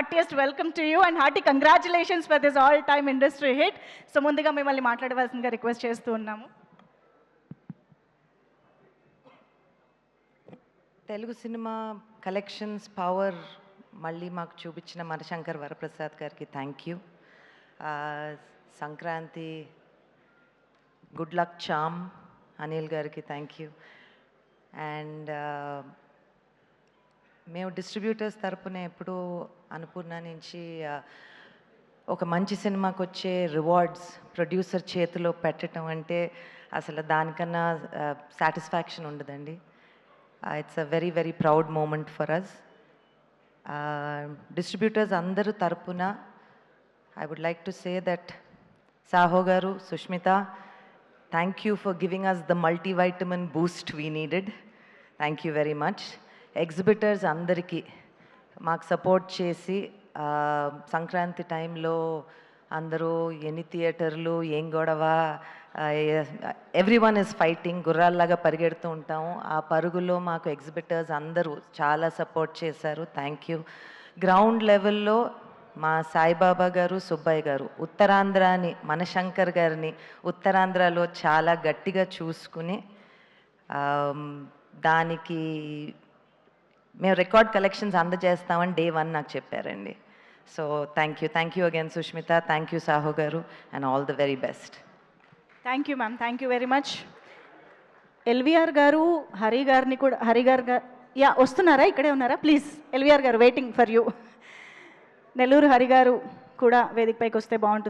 Heartiest welcome to you and hearty congratulations for this all time industry hit so ముందుగా మిమ్మల్ని మాట్లాడవలసిందిగా request చేస్తూ ఉన్నాము. తెలుగు సినిమా కలెక్షన్స్ పవర్ మళ్ళీ మాకు చూపించిన మనశంకర్ వరప్రసాద్ గారికి thank you Sankranti good luck charm Anil గారికి థ్యాంక్ యూ అండ్ మేము డిస్ట్రిబ్యూటర్స్ తరపున ఎప్పుడూ అనుపూర్ణ నుంచి ఒక మంచి సినిమాకి వచ్చే రివార్డ్స్ ప్రొడ్యూసర్ చేతిలో పెట్టడం అంటే అసలు దానికన్నా సాటిస్ఫాక్షన్ ఉండదండి. It's a very very proud moment for us distributors అందరూ తరపున I would like to say that Saho గారు Sushmita thank you for giving us the multivitamin boost we needed thank you very much exhibitors అందరికీ మాకు support చేసి సంక్రాంతి టైంలో అందరూ ఎన్ని థియేటర్లు ఏం గొడవ ఎవ్రీ వన్ ఇస్ ఫైటింగ్ గుర్రాల్లాగా పరిగెడుతూ ఉంటాము ఆ పరుగులో మాకు ఎగ్జిబిటర్స్ అందరూ చాలా సపోర్ట్ చేశారు. Thank you. గ్రౌండ్ లెవెల్లో మా సాయిబాబా గారు సుబ్బయ్య గారు ఉత్తరాంధ్రాని మనశంకర్ గారిని ఉత్తరాంధ్రలో చాలా గట్టిగా చూసుకుని దానికి మేము రికార్డ్ కలెక్షన్స్ అందజేస్తామని డే వన్ నాకు చెప్పారండి. So thank you thank you again Sushmita thank you Saho గారు and all the very best thank you ma'am thank you very much LVR గారు హరి గారిని కూడా హరి గారు యా వస్తున్నారా? ఇక్కడే ఉన్నారా? ప్లీజ్ ఎల్విఆర్ గారు waiting for you Nellore Hari గారు కూడా వేదికపైకి వస్తే బాగుంటుంది.